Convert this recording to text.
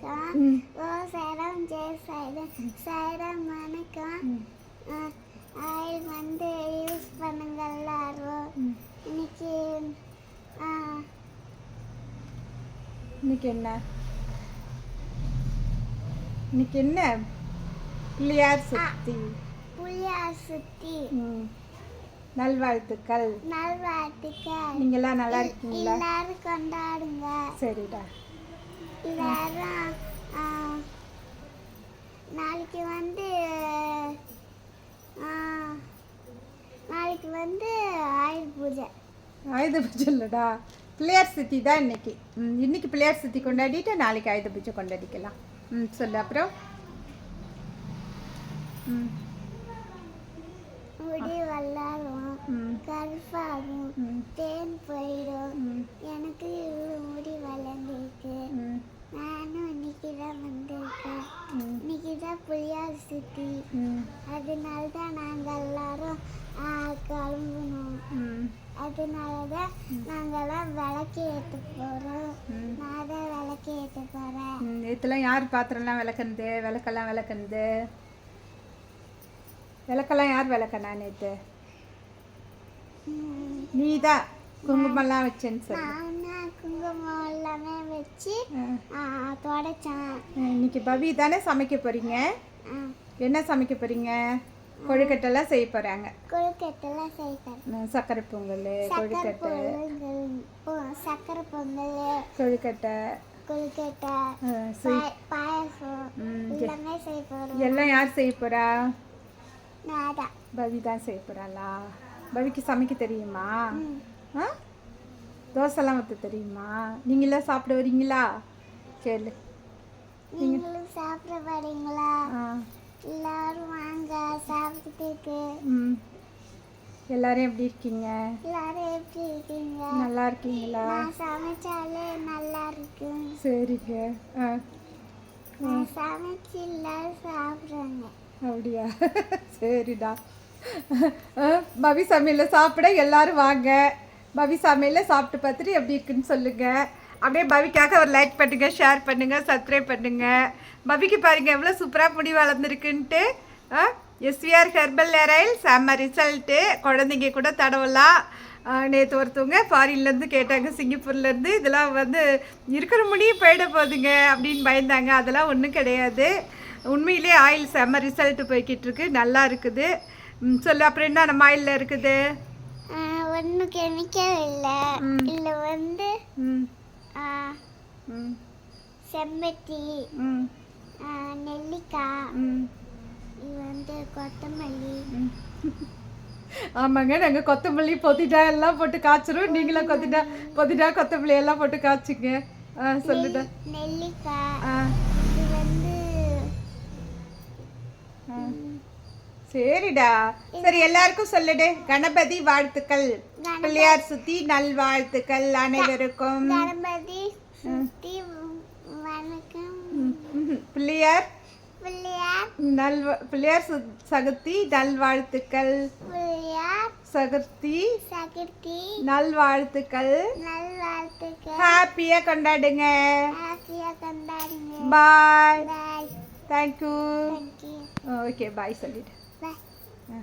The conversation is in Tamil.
ஓ சைரம் ஜெய சைரம் சைரம் வணக்கம் ஆயில் வந்து யூஸ் பண்ணுங்க எல்லாரும். இன்னைக்கு இன்னைக்கு என்ன? இன்னைக்கு என்ன? பிள்ளையார் சுத்தி. புளியார் சுத்தி. நல்வாழ்த்துக்கள். நல்வாழ்த்துக்கள். நீங்களாம் நல்லா இருக்கீங்களா? எல்லாரும் கொண்டாடுங்க. சரிடா. நாளைக்கு வந்து நாளைக்கு வந்து ஆயுள் பூஜை. ஆயுத பூஜை இல்லைடா. பிள்ளையார் சுத்தி தான் இன்னைக்கு. இன்னைக்கு பிள்ளையார் சுத்தி கொண்டாடிட்டு நாளைக்கு ஆயுத பூஜை கொண்டாடிக்கலாம். ம் சொல்லு அப்புறம்? ம். முடி வல்லாரும் ம். கருப்பாகும் தேன் போயிடும் எனக்கு இவ்வளோ சுத்தி அதனால தான் நாங்கள் எல்லாரும் கிளம்பணும். அதனால தான் நாங்கெல்லாம் விளக்கு ஏற்ற போகிறோம். நான் தான் விளக்கு ஏற்ற போகிறேன் இதெல்லாம் யார் பாத்திரம்லாம் விளக்குனது? விளக்கெல்லாம் விளக்குனது? விளக்கெல்லாம் யார் விளக்கனா நேற்று நீ தான் குங்குமம்லாம் வச்சேன்னு சொல்லு. குங்குமம் எல்லாமே வச்சு தொடச்சேன். இன்னைக்கு பவி தானே சமைக்க போறீங்க? என்ன சமைக்க போறீங்க? கொழுக்கட்டைலாம் செய்ய போறாங்க. கொழுக்கட்டெல்லாம் ம், சக்கரை பொங்கல் கொழுக்கட்டை. சக்கரை பொங்கல் கொழுக்கட்டை. கொழுக்கட்டை பாயாசம். எல்லாமே செய்ய யார் செய்ய போறா? பவி தான் செய்ய போறாளா? பவிக்கு சமைக்க தெரியுமா? தோசைலாம் ஊற்ற தெரியுமா? நீங்களாம் சாப்பிட வரீங்களா? கேளு. நீங்களும் சாப்பிட வரீங்களா? ஆ ம். எல்லாரும் எப்படி இருக்கீங்க? எல்லாரும் எப்படி இருக்கீங்க? நல்லா இருக்கீங்களா? நான் சமைச்சாலே நல்லா இருக்கும் சரிங்க. ஆ. நான் சமைச்சு எல்லாரும் சாப்பிடுறாங்க. அப்படியா? சரிடா. ஆ, பவி சமையலில் சாப்பிட எல்லாரும் வாங்க. பவி சமையலில் சாப்பிட்டு பார்த்துட்டு எப்படி இருக்குன்னு சொல்லுங்க. அப்படியே பவிக்காக ஒரு லைக் பண்ணுங்க ஷேர் பண்ணுங்க சப்ஸ்கிரைப் பண்ணுங்க. பவிக்கு பாருங்க எவ்வளோ சூப்பராக முடி வளர்ந்துருக்குன்ட்டு. SVR herbal hair oil. செம்ம ரிசல்ட்டு குழந்தைங்க கூட தடவலாம் நேற்று ஒருத்தவங்க ஃபாரின்லேருந்து கேட்டாங்க சிங்கப்பூர்லேருந்து இதெல்லாம் வந்து இருக்கிற முடியும் போயிட போகுதுங்க அப்படின்னு பயந்தாங்க. அதெல்லாம் ஒன்றும் கிடையாது. உண்மையிலே ஆயில் செம்ம ரிசல்ட் போய்கிட்டு இருக்கு. நல்லா இருக்குது. ம், சொல்லு அப்புறம் என்ன நம்ம ஆயிலில் இருக்குது? ஒன்றும் கெமிக்கல் இல்லை. இல்லை வந்து ஆ, நெல்லிக்காய் ஆமாங்க நாங்கள் கொத்தமல்லி புதினா எல்லாம் போட்டு காய்ச்சிரும் நீங்களும் கொதினா புதினா கொத்தமல்லி எல்லாம் போட்டு காய்ச்சிங்க. ஆ சொல்லுடா. சரிடா. சரி எல்லாருக்கும் சொல்லுடு. கணபதி வாழ்த்துக்கள். பிள்ளையார் சுத்தி நல்வாழ்த்துக்கள் அனைவருக்கும். கணபதி சுத்தி வணக்கம். ம், ம். பிள்ளையார் பிள்ளையார் நல் பிள்ளையார் சு- சதுர்த்தி நல்வாழ்த்துக்கள். பிள்ளையார் சதுர்த்தி சதுர்த்தி நல்வாழ்த்துக்கள். நல்வாழ்த்துக்கள். ஹாப்பியா கொண்டாடுங்க. ஹாப்பியாக கொண்டாடுங்க. Bye. Bye. Thank you thank you okay bye சொல்லிடு.